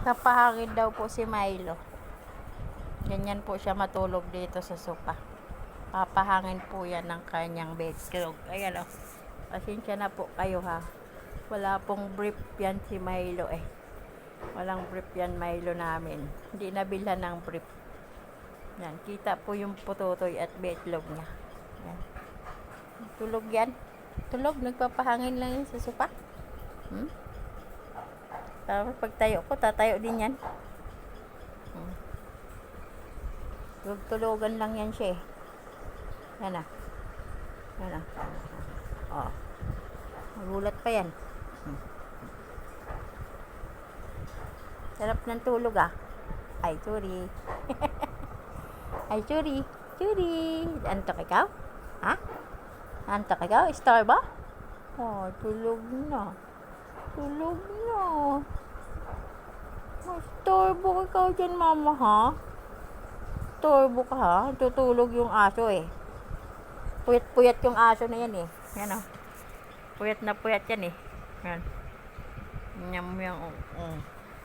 Kapahangin daw po si Milo. Ganyan po siya matulog dito sa sopa. Papahangin po yan ng kanyang bedroom. Ayan o. Pasensya na po kayo ha. Wala pong brief yan si Milo eh. Walang brief yan Milo namin. Hindi nabilhan ng brief. Yan. Kita po yung pututoy at betlog niya. Yan. Tulog yan. Tulog. Nagpapahangin lang yan sa sopa. Hmm? Tapos pag tayo ko, tatayo din yan. Hmm. Tulog-tulogan lang yan siya eh. Yan ah. Yan ah. Oh. Magulat pa yan. Hmm. Sarap ng tulog ah. Ay, sorry. Ay, sorry. Sorry. Antok ikaw? Ha? Antok ikaw? Star ba? Oh, tulog na. Tulog na. Storbo ikaw dyan, mama, ha? Storbo ka, ha? Tutulog yung aso, eh. Puyat-puyat yung aso na yan, eh. Yan, oh. Puyat na puyat yan, eh. Yan. Nyam yung, um, um,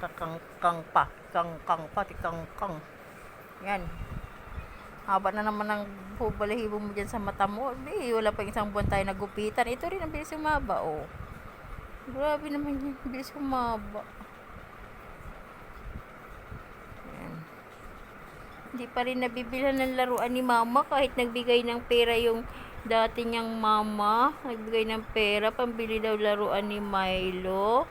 kakang-kang pa. Kang-kang pa, tikang-kang. Yan. Haba na naman ng balahibo mo dyan sa mata mo. Di, wala pa isang buwan tayo nagupitan. Ito rin ang bilis umaba, oh. Grabe naman yun. Bilis umaba. Ayan. Hindi pa rin nabibilhan ng laruan ni mama kahit nagbigay ng pera yung dati niyang mama. Nagbigay ng pera, pambili daw laruan ni Milo.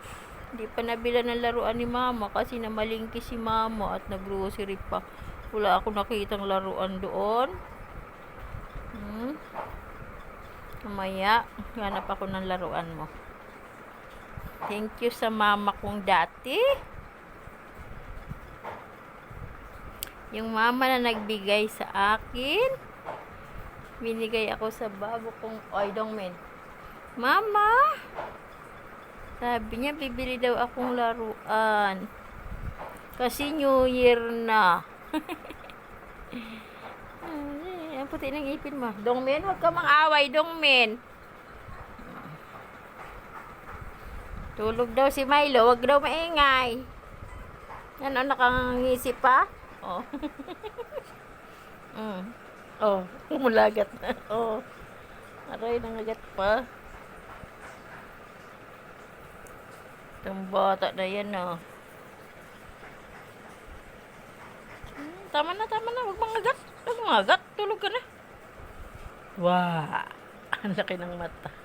Hindi pa nabilan ng laruan ni mama kasi namalingki si mama at naggrocery pa. Wala ako nakitang laruan doon. Hmm. Mamaya, hanap ako ng laruan mo. Thank you sa mama kong dati. Yung mama na nagbigay sa akin. Binigay ako sa bago kong ay dongmen. Mama! Sabi niya, bibili daw akong laruan. Kasi New Year na. Ang puti ng ipin mo. Dongmen, huwag ka mang-away, Dongmen. Tulog daw si Milo, wag daw maingay. Yan, oh, nakangisi pa. Oh. mm. Oh, umulagat na. Oh. Aray, nangagat pa. Itong bata na yan, oh. Hmm, tama na, tama na. Huwag mangagat. Huwag mangagat. Tulog ka na. Wow. Ang laki ng mata.